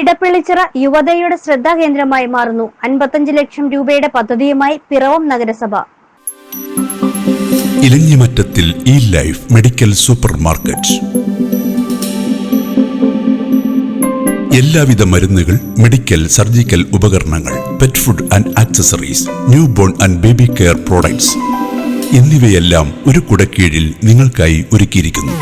ഇടപ്പള്ളിച്ചിറ യുവതയുടെ ശ്രദ്ധാകേന്ദ്രമായി മാറുന്നു. അൻപത്തഞ്ച് ലക്ഷം രൂപയുടെ പദ്ധതിയുമായി പിറവം നഗരസഭ. ഇലഞ്ഞിമറ്റത്തിൽ ഈ ലൈഫ് മെഡിക്കൽ സൂപ്പർ മാർക്കറ്റ്. എല്ലാവിധ മരുന്നുകൾ മെഡിക്കൽ സർജിക്കൽ ഉപകരണങ്ങൾ pet food and accessories new born and baby care products എന്നിവയെല്ലാം ഒരു കുടക്കീഴിൽ നിങ്ങൾക്കായി ഒരുക്കിയിരിക്കുന്നു.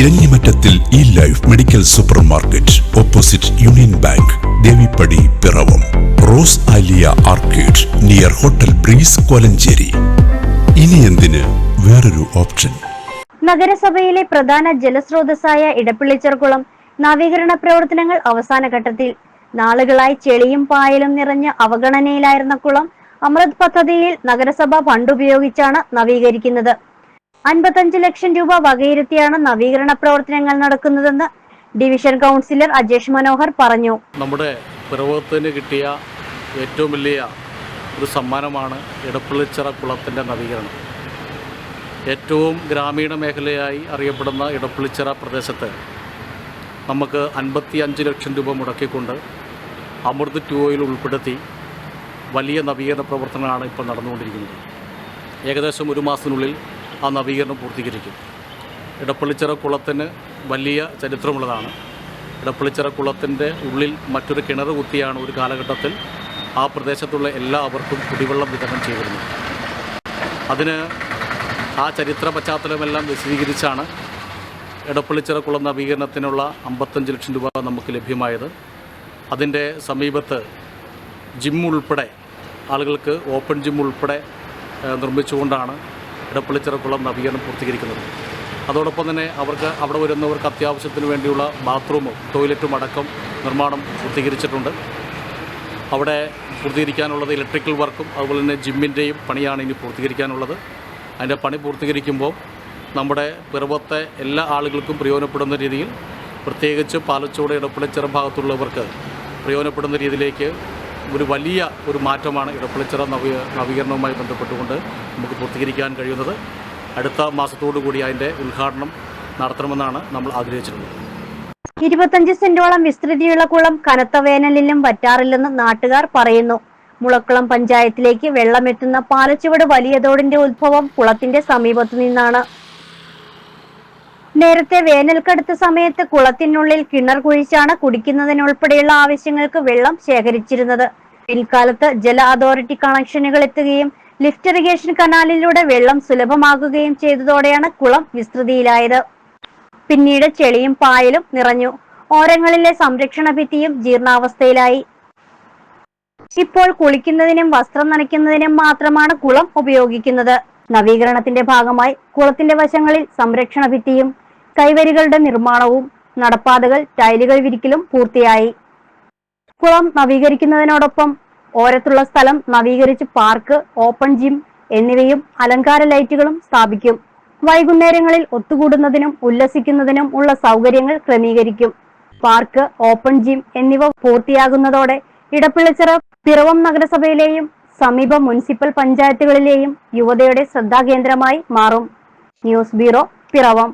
ഇലഞ്ഞിമറ്റത്തിൽ ഈ life medical super market opposite Union Bank Devippady Piravom rose Aliya arcade near hotel breeze Kolenchery. ഇനി എന്തിന്? വേറൊരു ഓപ്ഷൻ. നഗരസഭയിലെ പ്രധാന ജലസ്രോതസ്സായ ഇടപ്പിള്ളിച്ചർക്കുളം നവീകരണ പ്രവർത്തനങ്ങൾ അവസാന ഘട്ടത്തിൽ. നാളുകളായി ചെളിയും പായലും നിറഞ്ഞ അവഗണനയിലായിരുന്ന കുളം അമൃത് പദ്ധതിയിൽ നഗരസഭ ഫണ്ടുപയോഗിച്ചാണ് നവീകരിക്കുന്നത്. അൻപത്തഞ്ച് ലക്ഷം രൂപ വകയിരുത്തിയാണ് നവീകരണ പ്രവർത്തനങ്ങൾ നടക്കുന്നതെന്ന് ഡിവിഷൻ കൗൺസിലർ അജേഷ് മനോഹർ പറഞ്ഞു. നമ്മുടെ പിറവത്തിന് കിട്ടിയ ഏറ്റവും വലിയ ഒരു സമ്മാനമാണ് ഇടപ്പള്ളിച്ചിറ കുളത്തിന്റെ നവീകരണം. ഏറ്റവും ഗ്രാമീണ മേഖലയായി അറിയപ്പെടുന്ന ഇടപ്പള്ളിച്ചിറ പ്രദേശത്ത് നമുക്ക് അൻപത്തി അഞ്ച് ലക്ഷം രൂപ മുടക്കിക്കൊണ്ട് അമൃത് ടു ഓയിൽ ഉൾപ്പെടുത്തി വലിയ നവീകരണ പ്രവർത്തനമാണ് ഇപ്പോൾ നടന്നുകൊണ്ടിരിക്കുന്നത്. ഏകദേശം ഒരു മാസത്തിനുള്ളിൽ ആ നവീകരണം പൂർത്തീകരിക്കും. ഇടപ്പള്ളിച്ചിറ കുളത്തിന് വലിയ ചരിത്രമുള്ളതാണ്. ഇടപ്പള്ളിച്ചിറ കുളത്തിന്റെ ഉള്ളിൽ മറ്റൊരു കിണർ കുത്തിയാണ് ഒരു കാലഘട്ടത്തിൽ ആ പ്രദേശത്തുള്ള എല്ലാവർക്കും കുടിവെള്ളം വിതരണം ചെയ്തിരുന്നത്. അതിന് ആ ചരിത്ര പശ്ചാത്തലമെല്ലാം വിശദീകരിച്ചാണ് ഇടപ്പള്ളിച്ചിറ കുളം നവീകരണത്തിനുള്ള അമ്പത്തഞ്ച് ലക്ഷം രൂപ നമുക്ക് ലഭ്യമായത്. അതിന്റെ സമീപത്ത് ജിം ഉൾപ്പെടെ ആളുകൾക്ക് ഓപ്പൺ ജിം ഉൾപ്പെടെ നിർമ്മിച്ചുകൊണ്ടാണ് ഇടപ്പള്ളിച്ചിറ കുളം നവീകരണം പൂർത്തീകരിക്കുന്നത്. അതോടൊപ്പം തന്നെ അവർക്ക് അവിടെ വരുന്നവർക്ക് അത്യാവശ്യത്തിന് വേണ്ടിയുള്ള ബാത്റൂമും ടോയ്ലറ്റും അടക്കം നിർമ്മാണം പൂർത്തീകരിച്ചിട്ടുണ്ട്. അവിടെ പൂർത്തീകരിക്കാനുള്ളത് ഇലക്ട്രിക്കൽ വർക്കും അതുപോലെ തന്നെ ജിമ്മിന്റെയും പണിയാണ് ഇനി പൂർത്തീകരിക്കാനുള്ളത്. അതിന്റെ പണി പൂർത്തീകരിക്കുമ്പോൾ നമ്മുടെ പിറവത്തെ എല്ലാ ആളുകൾക്കും പ്രയോജനപ്പെടുന്ന രീതിയിൽ പ്രത്യേകിച്ച് പാലച്ചോട് ഇടപ്പള്ളിച്ചിറ ഭാഗത്തുള്ളവർക്ക് പ്രയോജനപ്പെടുന്ന രീതിയിലേക്ക് ഒരു വലിയ ഒരു മാറ്റമാണ് ഇടപ്പള്ളിച്ചിറ നവീ നവീകരണവുമായി ബന്ധപ്പെട്ടുകൊണ്ട് നമുക്ക് പൂർത്തീകരിക്കാൻ കഴിയുന്നത്. അടുത്ത മാസത്തോടു കൂടി അതിന്റെ ഉദ്ഘാടനം നടത്തണമെന്നാണ് നമ്മൾ ആഗ്രഹിച്ചിരുന്നത്. ഇരുപത്തഞ്ച് സെന്റോളം വിസ്തൃതിയുള്ള കുളം കനത്ത വേനലിലും വറ്റാറില്ലെന്ന് നാട്ടുകാർ പറയുന്നു. മുളക്കുളം പഞ്ചായത്തിലേക്ക് വെള്ളമെത്തുന്ന പാലച്ചുവട് വലിയതോടിന്റെ ഉത്ഭവം കുളത്തിന്റെ സമീപത്തു നിന്നാണ് നേരത്തെ വേനൽക്കടുത്ത സമയത്ത് കുളത്തിനുള്ളിൽ കിണർ കുഴിച്ചാണ് കുടിക്കുന്നതിനുൾപ്പെടെയുള്ള ആവശ്യങ്ങൾക്ക് വെള്ളം ശേഖരിച്ചിരുന്നത്. പിൽക്കാലത്ത് ജല അതോറിറ്റി കണക്ഷനുകൾ എത്തുകയും ലിഫ്റ്റ് ഇറിഗേഷൻ കനാലിലൂടെ വെള്ളം സുലഭമാകുകയും ചെയ്തതോടെയാണ് കുളം വിസ്തൃതിയിലായത്. പിന്നീട് ചെളിയും പായലും നിറഞ്ഞു. ഓരങ്ങളിലെ സംരക്ഷണ ഭിത്തിയും ജീർണാവസ്ഥയിലായി. ഇപ്പോൾ കുളിക്കുന്നതിനും വസ്ത്രം നനയ്ക്കുന്നതിനും മാത്രമാണ് കുളം ഉപയോഗിക്കുന്നത്. നവീകരണത്തിന്റെ ഭാഗമായി കുളത്തിന്റെ വശങ്ങളിൽ സംരക്ഷണ ഭിത്തിയും കൈവരികളുടെ നിർമ്മാണവും നടപ്പാതകൾ ടൈലുകൾ വിരിക്കലും പൂർത്തിയായി. കുളം നവീകരിക്കുന്നതിനോടൊപ്പം ഓരത്തുള്ള സ്ഥലം നവീകരിച്ച് പാർക്ക് ഓപ്പൺ ജിം എന്നിവയും അലങ്കാര ലൈറ്റുകളും സ്ഥാപിക്കും. വൈകുന്നേരങ്ങളിൽ ഒത്തുകൂടുന്നതിനും ഉല്ലസിക്കുന്നതിനും ഉള്ള സൗകര്യങ്ങൾ ക്രമീകരിക്കും. പാർക്ക് ഓപ്പൺ ജിം എന്നിവ പൂർത്തിയാകുന്നതോടെ ഇടപ്പിള്ളച്ചിറ പിറവം നഗരസഭയിലെയും സമീപ മുനിസിപ്പൽ പഞ്ചായത്തുകളിലെയും യുവതയുടെ ശ്രദ്ധാകേന്ദ്രമായി മാറും. News bureau Piravom.